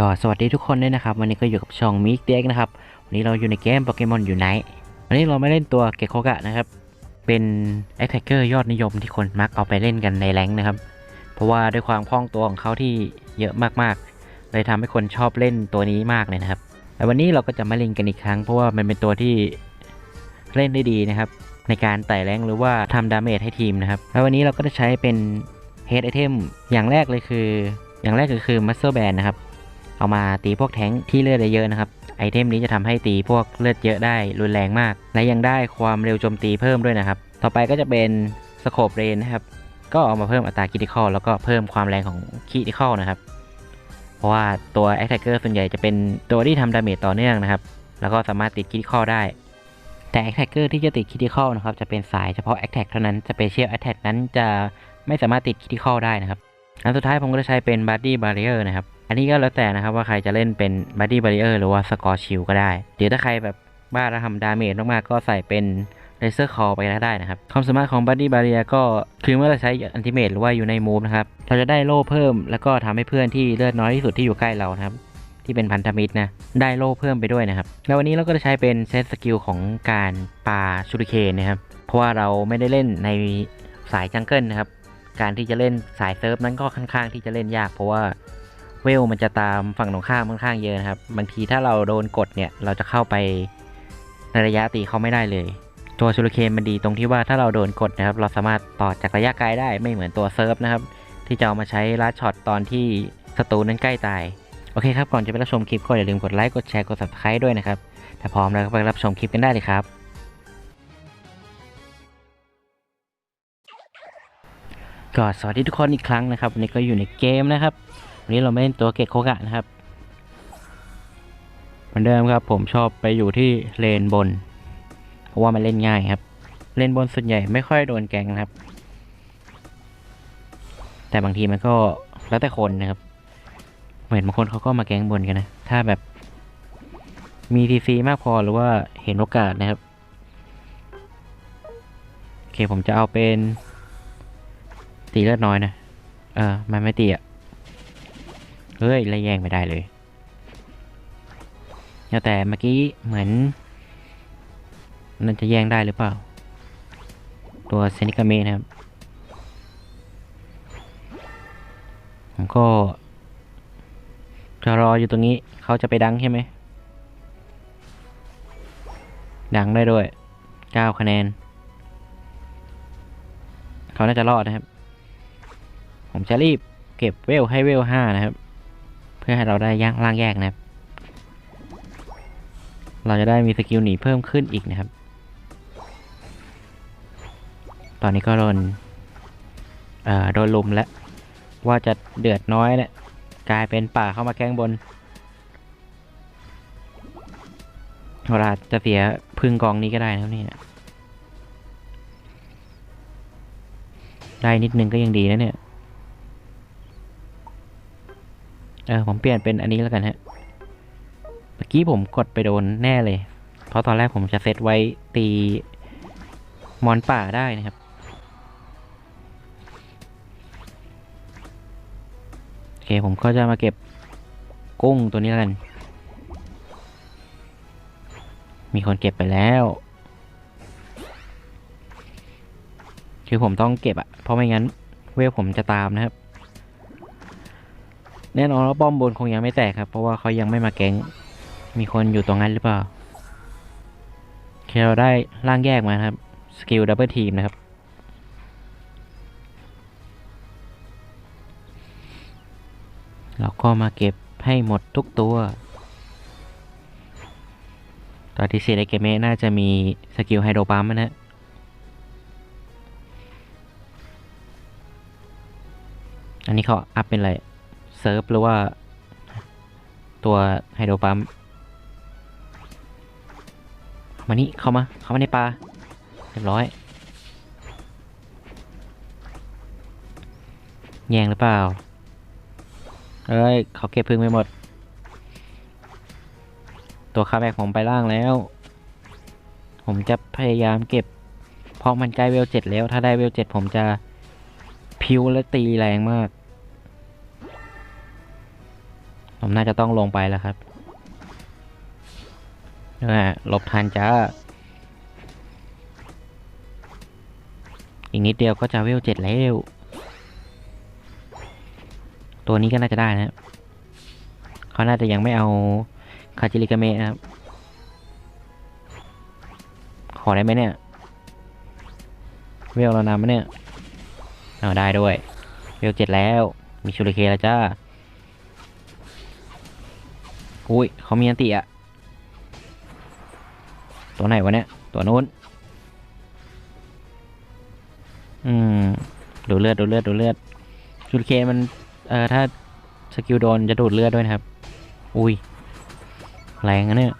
ก็สวัสดีทุกคนด้วยนะครับ วันนี้ก็อยู่กับช่องมิกเด็กนะครับ วันนี้เราอยู่ในเกมโปเกมอนอยู่ไหนวันนี้เราไม่เล่นตัวเกโคกะนะครับ เป็นแอ t แทกเกอร์ยอดนิยมที่คนมักเอาไปเล่นกันในแรงนะครับ เพราะว่าด้วยความคล่องตัวของเขาที่เยอะมากๆ เลยทำให้คนชอบเล่นตัวนี้มากเลยนะครับแต่วันนี้เราก็จะมาเล่นกันอีกครั้งเพราะว่ามันเป็นตัวที่เล่นได้ดีนะครับ ในการไต่แรงหรือว่าทำดาเมจให้ทีมนะครับแล้ววันนี้เราก็จะใช้เป็นเฮดไอเทมอย่างแรกเลยคือ อย่างแรกก็คือมัสเซอร์แบนนะครับ เอามาตีพวกแท้งที่เลือดได้เยอะนะครับไอเทมนี้จะทำให้ตีพวกเลือดเยอะได้รุนแรงมาก และยังได้ความเร็วโจมตีเพิ่มด้วยนะครับ ต่อไปก็จะเป็นสโคปเรนนะครับ ก็เอามาเพิ่มอัตราคิติคอลแล้วก็เพิ่มความแรงของคิติคอลนะครับ เพราะว่าตัว a อ t แทกเกอร์ส่วนใหญ่จะเป็นตัวที่ทำดาเมจต่อเนื่องนะครับ แล้วก็สามารถติดคิติคอลได้ แต่ a อ t แทกเกอร์ที่จะติดคิติคอลนะครับจะเป็นสายเฉพาะ a อ t แทกเท่านั้น Special Attack นั้นจะไม่สามารถติดคิติคอลได้นะครับ อันสุดท้ายผมก็จะใช้เป็น Body Barrier นะครับ อันนี้ก็แล้วแต่นะครับว่าใครจะเล่นเป็น Body Barrier หรือว่า Score Shield ก็ได้ เดี๋ยวถ้าใครแบบบ้าแล้วทำดาเมจมากๆก็ใส่เป็น Laser Call ไปก็ได้นะครับ ความสามารถของ Body Barrier ก็คือเมื่อเราใช้ Ultimate หรือว่าอยู่ใน Move นะครับ เราจะได้โล่เพิ่ม แล้วก็ทำให้เพื่อนที่เลือดน้อยที่สุดที่อยู่ใกล้เรานะครับที่เป็นพันธมิตรนะได้โล่เพิ่มไปด้วยนะครับ แล้ววันนี้เราก็จะใช้เป็นเซตสกิลของการปาชูริเคนนะครับ เพราะว่าเราไม่ได้เล่นในสายจังเกิลนะครับ การที่จะเล่นสายเซิร์ฟนั้นก็ค่อนข้างที่จะเล่นยาก เพราะว่า เวลมันจะตามฝั่งตรงข้ามค่อนข้างเยอะนะครับบางทีถ้าเราโดนกดเนี่ยเราจะเข้าไปในระยะตีเขาไม่ได้เลย ตัวชูริเคนมันดีตรงที่ว่าถ้าเราโดนกดนะครับ เราสามารถต่อจากระยะไกลได้ไม่เหมือนตัวเซิร์ฟนะครับ ที่จะเอามาใช้ลัดช็อตตอนที่ศัตรูนั้นใกล้ตายโอเคครับก่อนจะไปรับชมคลิปก็อย่าลืมกดไลค์กดแชร์กด subscribe ด้วยนะครับถ้าพร้อมแล้วก็ไปรับชมคลิปกันได้เลยครับก็สวัสดีทุกคนอีกครั้งนะครับวันนี้ก็อยู่ในเกมนะครับ วันนี้เราไม่เล่นตัวเกตโคกะนะครับ เหมือนเดิมครับ ผมชอบไปอยู่ที่เลนบน เพราะว่ามันเล่นง่ายครับ เลนบนส่วนใหญ่ไม่ค่อยโดนแกงนะครับ แต่บางทีมันก็แล้วแต่คนนะครับ เหมือนบางคนเขาก็มาแกงบนกันนะ ถ้าแบบมีทีซีมากพอหรือว่าเห็นโอกาสนะครับ โอเคผมจะเอาเป็นตีเลือดน้อยนะ เออมันไม่ตีอะ เฮ้ยไล่แย่งไม่ได้เลยแต่เมื่อกี้เหมือนนั่นจะแย่งได้หรือเปล่า ตัวเซนิกาเมนะครับ ผมก็จะรออยู่ตรงนี้เขาจะไปดังใช่ไหม ดังได้ด้วย 9 คะแนน เขาน่าจะรอดนะครับ ผมจะรีบเก็บเวลให้เวล5นะครับ เพื่อให้เราได้ย่างล่างแยกนะครับ เราจะได้มีสกิลหนีเพิ่มขึ้นอีกนะครับ ตอนนี้ก็โดนเอ่อโดนลุมแล้ว ว่าจะเดือดน้อยเนี่ยกลายเป็นป่าเข้ามาแกล้งบนเวลาจะเสียพึ่งกองนี้ก็ได้นะครับนี่ได้นิดนึงก็ยังดีนะเนี่ย เออผมเปลี่ยนเป็นอันนี้แล้วกันฮะ เมื่อกี้ผมกดไปโดนแน่เลย เพราะตอนแรกผมจะเซตไว้ตีมอนป่าได้นะครับ โอเคผมก็จะมาเก็บกุ้งตัวนี้แล้วกัน มีคนเก็บไปแล้ว คือผมต้องเก็บอะเพราะไม่งั้นเวลผมจะตามนะครับ แน่นอนว่าป้อมบนคงยังไม่แตกครับ เพราะว่าเขายังไม่มาแก๊ง มีคนอยู่ตรงนั้นหรือเปล่าเคเราได้ร่างแยกมาครับ สกิลดับเบิลทีมนะครับ เราก็มาเก็บให้หมดทุกตัว ตอนที่เซเลเกเมน่าจะมีสกิลไฮโดรปั๊มนะฮะอันนี้เขาอัพเป็นอะไร เซิร์ฟหรือว่า ตัวไฮโดรปั๊มมานี่เข้ามาเข้ามาในปลาเรียบร้อยแยงหรือเปล่า เอ้ยเขาเก็บพึ่งไปหมด ตัวคาแบกผมไปล่างแล้ว ผมจะพยายามเก็บ เพราะมันใกล้เวลเจ็ดแล้ว ถ้าได้เวลเจ็ดผมจะพิวและตีแรงมาก ผมน่าจะต้องลงไปแล้วครับอ่หลบทันจ้า อีกนิดเดียวก็จะเวลเจ็ดแล้ว ตัวนี้ก็น่าจะได้นะครับเขาน่าจะยังไม่เอาคาจิริกาเมะนะครับ ขอได้ไหมเนี่ย เวลเรานำไหมเนี่ย เอาได้ด้วย เวลเจ็ดแล้ว มีชูริเคแล้วจ้า อุ้ยเขามีอันติอะตัวไหนวะเนี่ย ตัวนู้น อืม ดูเลือด ดูเลือด ดูเลือดชูริเคมัน เอ่อ ถ้าสกิลโดนจะดูดเลือดด้วยนะครับ อุ้ย แรงนะเนี่ย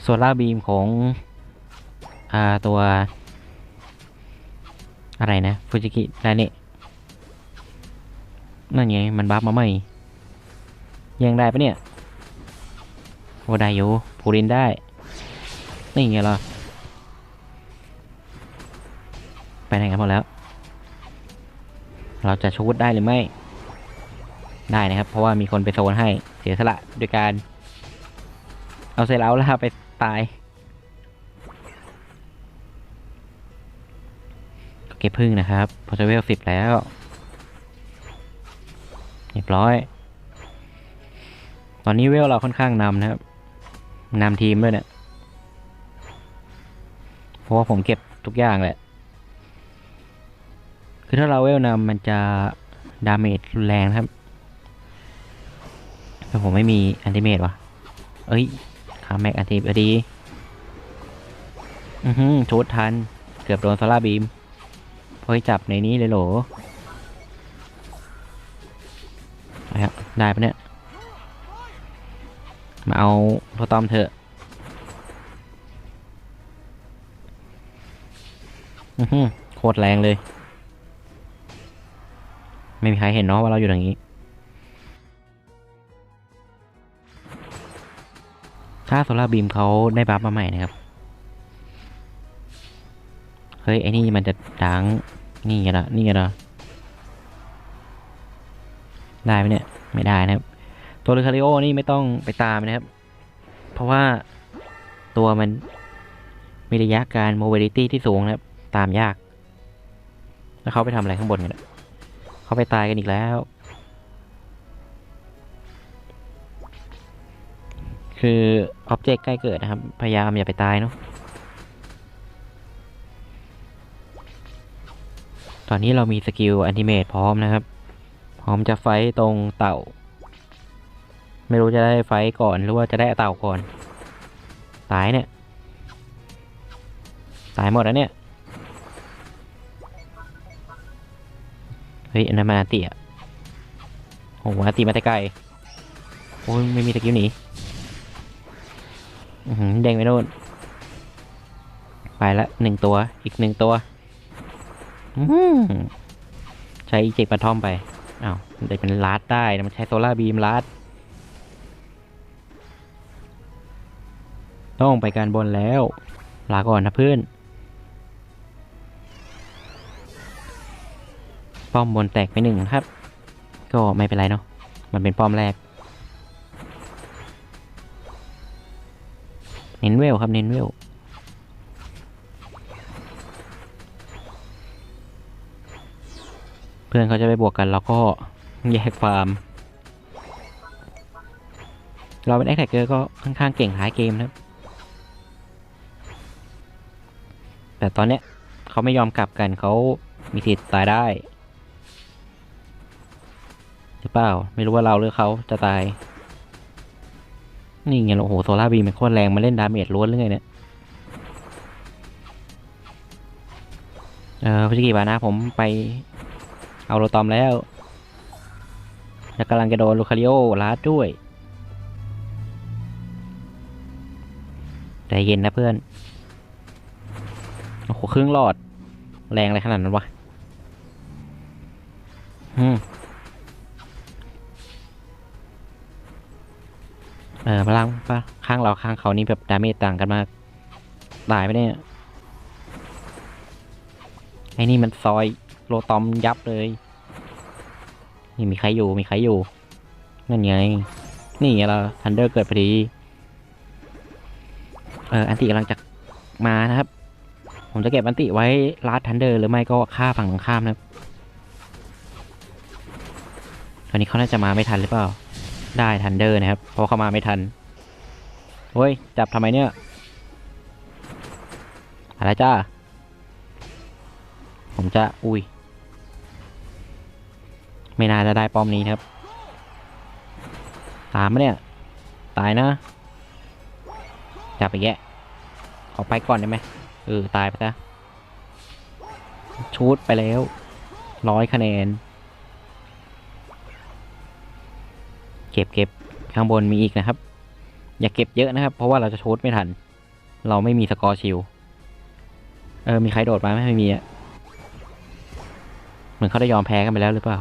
โซล่าบีมของ อ่า ตัว อะไรนะ ฟูจิกิได้นี่นั่นไง มันบัฟมาใหม่ ยังได้ปะเนี่ยโอ้ได้อยู่พูรินได้ นี่ไงล่ะไปไหนกันหมดแล้ว เราจะชูดได้หรือไม่ ได้นะครับ เพราะว่ามีคนไปโซนให้เสียสละโดยการ เอาเซราแล้วไปตายเก็บพึ่งนะครับ พอจะเวลสิบแล้ว เรียบร้อย อนนี้เวลเราค่อนข้างนำนะครับนำทีมด้วยเนี่ยเพราะว่าผมเก็บทุกอย่างแหละ คือถ้าเราเวลนำมันจะดาเมจรุนแรงนะครับแต่ผมไม่มีอันติเมตวะเอ้ยขาแม็กอันติพอดี อือหือชุดทัน เกือบโดนโซล่าบีมพอให้จับในนี้เลยโหลได้ปะเนี่ย มาเอาโทรตอมเถอะอือหือโคตรแรงเลย ไม่มีใครเห็นเนาะว่าเราอยู่อย่างนี้ ถ้าโซลาร์บีมเขาได้บัฟมาใหม่นะครับ เฮ้ย ไอ้นี่มันจะดัง นี่ไงล่ะ นี่ไงล่ะ ได้ไหมเนี่ย ไม่ได้นะครับ ตัวลูคาริโอนี่ไม่ต้องไปตามนะครับ เพราะว่าตัวมันมีระยะการโมบิลิตี้ที่สูงนะครับ ตามยาก แล้วเขาไปทำอะไรข้างบนกันเขาไปตายกันอีกแล้ว คืออ็อบเจกต์ใกล้เกิดนะครับ พยายามอย่าไปตายเนาะตอนนี้เรามีสกิลแอนติเมตพร้อมนะครับ พร้อมจะไฟตรงเต่า ไม่รู้จะได้ไฟก่อนหรือว่าจะได้เต่าก่อน ตายเนี่ย ตายหมดแล้วเนี่ย เฮ้ยอันนั้นมันอาติอะโอ้โหอาติมาแต่ไกล โอ้ยไม่มีสกิลหนีอื้อหือเด้งไปโน่น ไปละหนึ่งตัว อีกหนึ่งตัวอื้อหือใช้อีเจกปาทอมไปอ้าวมันจะเป็นลาดได้ มันใช้โซล่าร์บีมลาด ต้องไปการบนแล้ว ลาก่อนนะเพื่อน ป้อมบนแตกไปหนึ่งครับ ก็ไม่เป็นไรเนาะ มันเป็นป้อมแรก เน้นเวลครับ เน้นเวลเพื่อนเขาจะไปบวกกันแล้วก็แยกฟาร์ม เราเป็นแอคแท็กเกอร์ก็ค่อนข้างเก่งท้ายเกมนะครับ แต่ตอนเนี้ยเขาไม่ยอมกลับกันเขามีสิทธิ์ตายได้ หรือเปล่า ไม่รู้ว่าเราหรือเขาจะตาย นี่ไงโอ้โหโซล่าบีมันโคตรแรงมาเล่นดาเมจล้วนหรือไงเนี่ย เออพิกิบานะผมไปเอาโรตอมแล้วแล้วกำลังจะโดนลูคาริโอลาดด้วยใจเย็นนะเพื่อน โอ้โหครึ่งหลอด แรงอะไรขนาดนั้นวะอืมเออพลังปะข้างเราข้างเขานี่แบบดาเมจต่างกันมาก ตายไปเนี่ย ไอ้นี่มันซอยโลตอมยับเลย นี่มีใครอยู่มีใครอยู่ นั่นไง นี่เราทันเดอร์เกิดพอดี เอออันติกำลังจะมานะครับ ผมจะเก็บอันติไว้ลาดทันเดอร์หรือไม่ก็ฆ่าฝั่งตรงข้ามนะครับตอนนี้เขาน่าจะมาไม่ทันหรือเปล่า ได้ทันเดอร์นะครับ เพราะเขามาไม่ทันเฮ้ย จับทำไมเนี่ย อะไรจ้า ผมจะ อุ้ย ไม่น่าจะได้ป้อมนี้นครับ ตามมาเนี่ย ตายนะ จับไปแยะ ขอไปก่อนได้ไหม เออ ตายไปซะชูดไปแล้วร้อยคะแนน เก็บเก็บข้างบนมีอีกนะครับ อย่าเก็บเยอะนะครับ เพราะว่าเราจะชูดไม่ทัน เราไม่มีสกอร์ชิลเออ มีใครโดดมาไหมไม่มีอะเหมือนเขาได้ยอมแพ้กันไปแล้วหรือเปล่า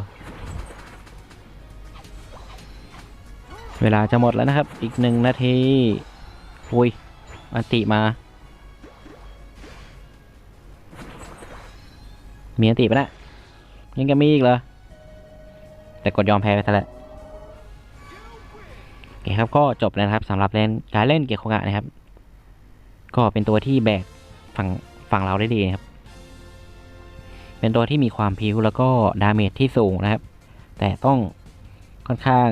เวลาจะหมดแล้วนะครับ อีกหนึ่งนาที อุ้ยอันติมา มีอันติปะนะยังจะมีอีกเหรอ แต่กดยอมแพ้ไปซะแล้วโอเคครับก็จบแล้วนะครับสำหรับเล่นการเล่นเกียร์โคงะนะครับ ก็เป็นตัวที่แบกฝั่งฝั่งเราได้ดีนะครับ เป็นตัวที่มีความพิ้วแล้วก็ดาเมจที่สูงนะครับ แต่ต้องค่อนข้าง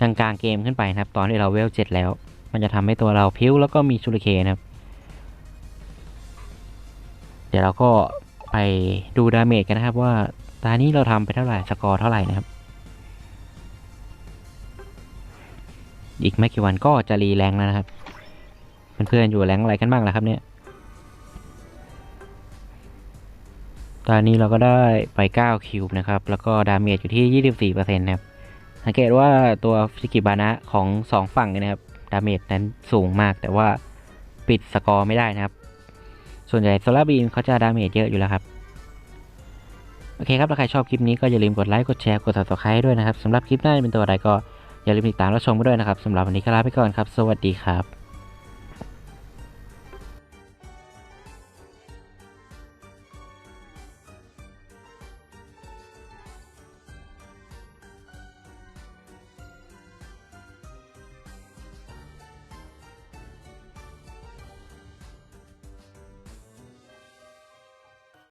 กลางๆเกมขึ้นไปนะครับ ตอนที่เราเวลเจ็ดแล้ว มันจะทำให้ตัวเราพิ้วแล้วก็มีชูริเคนนะครับ เดี๋ยวเราก็ ไปดูดาเมจกันนะครับว่าตานี้เราทำไปเท่าไหร่สกอร์เท่าไหร่นะครับ อีกไม่กี่วันก็จะรีแรงแล้วนะครับ เพื่อนๆอยู่แรงอะไรกันบ้างล่ะครับเนี่ยตอนนี้เราก็ได้ไป 9 คิวบนะครับ แล้วก็ดาเมจอยู่ที่ 24%นะครับ สังเกตว่าตัวฟิกิบานะของ 2 ฝั่งนี่ยนะครับ ดาเมจนั้นสูงมาก แต่ว่าปิดสกอร์ไม่ได้นะครับ ส่วนใหญ่โซลาร์บีมเขาจะดาเมจเยอะอยู่แล้วครับ โอเคครับถ้าใครชอบคลิปนี้ก็อย่าลืมกดไลค์กดแชร์กด subscribe ด้วยนะครับสำหรับคลิปหน้าจะเป็นตัวอะไรก็อย่าลืมติดตามรับชมกันด้วยนะครับสำหรับวันนี้ก็ลาไปก่อนครับ สวัสดีครับ